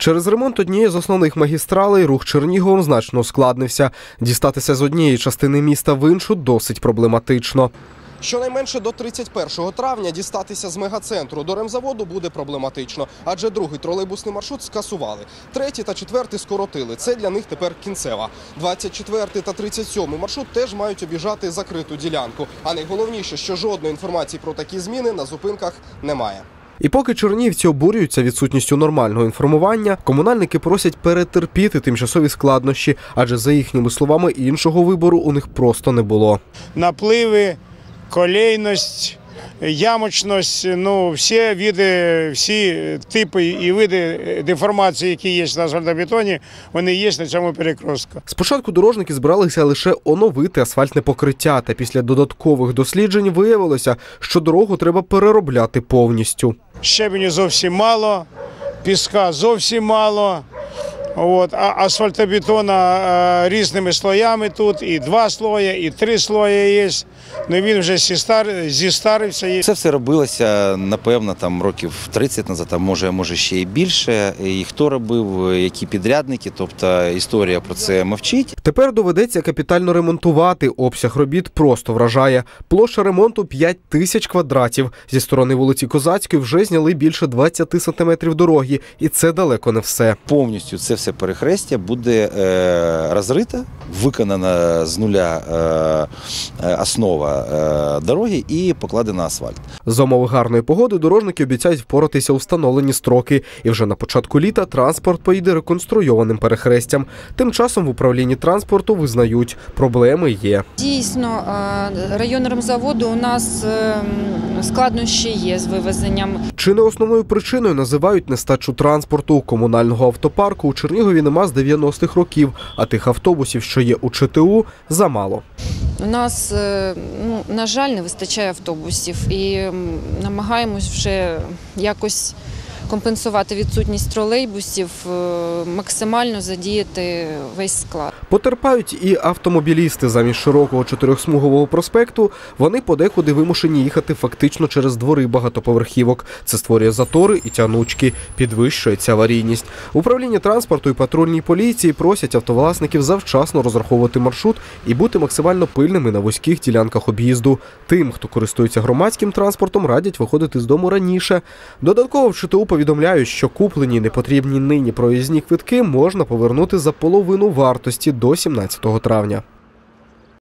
Через ремонт однієї з основних магістралей рух Черніговом значно ускладнився. Дістатися з однієї частини міста в іншу досить проблематично. Щонайменше до 31 травня дістатися з мегацентру до ремзаводу буде проблематично, адже другий тролейбусний маршрут скасували. Третій та четвертий скоротили. Це для них тепер кінцева. 24 та 37 маршрут теж мають обіжати закриту ділянку. А найголовніше, що жодної інформації про такі зміни на зупинках немає. І поки чернігівці обурюються відсутністю нормального інформування, комунальники просять перетерпіти тимчасові складнощі, адже за їхніми словами іншого вибору у них просто не було. напливи, колейність, ямочність, ну всі види, всі типи і види деформації, які є на асфальтобетоні, вони є на цьому перекрестку. Спочатку дорожники збиралися лише оновити асфальтне покриття, та після додаткових досліджень виявилося, що дорогу треба переробляти повністю. Щебеню зовсім мало, піска зовсім мало. От, а асфальтобетона е, різними слоями тут, і два слої, і три слої є. Ну він вже зістар, зістарився. Це все робилося, напевно, там років 30 назад, а може, може ще і більше. І хто робив, які підрядники, тобто історія про це мовчить. Тепер доведеться капітально ремонтувати. Обсяг робіт просто вражає. Площа ремонту 5 тисяч квадратів. Зі сторони вулиці Козацької вже зняли більше 20 сантиметрів дороги, і це далеко не все. Повністю це все перехрестя буде е, розрите, виконана з нуля е, е, основа е, дороги і покладена асфальт. За умови гарної погоди дорожники обіцяють впоратися у встановлені строки, і вже на початку літа транспорт поїде реконструйованим перехрестям. Тим часом в управлінні транспорту визнають, проблеми є. Дійсно, район ремзаводу у нас складнощі є з вивезенням Чи не основною причиною називають нестачу транспорту комунального автопарку у Чернігові нема з 90-х років, а тих автобусів, що є у ЧТУ, замало. У нас, е, ну, на жаль, не вистачає автобусів і намагаємось вже якось компенсувати відсутність тролейбусів, е, максимально задіяти весь склад. Потерпають і автомобілісти замість широкого чотирьохсмугового проспекту. Вони подекуди вимушені їхати фактично через двори багатоповерхівок. Це створює затори і тянучки, підвищується аварійність. Управління транспорту і патрульній поліції просять автовласників завчасно розраховувати маршрут і бути максимально пильними на вузьких ділянках об'їзду. Тим, хто користується громадським транспортом, радять виходити з дому раніше. Додатково в ЧТУ повідомляють, що куплені непотрібні нині проїзні квитки можна повернути за половину вартості до 17 травня.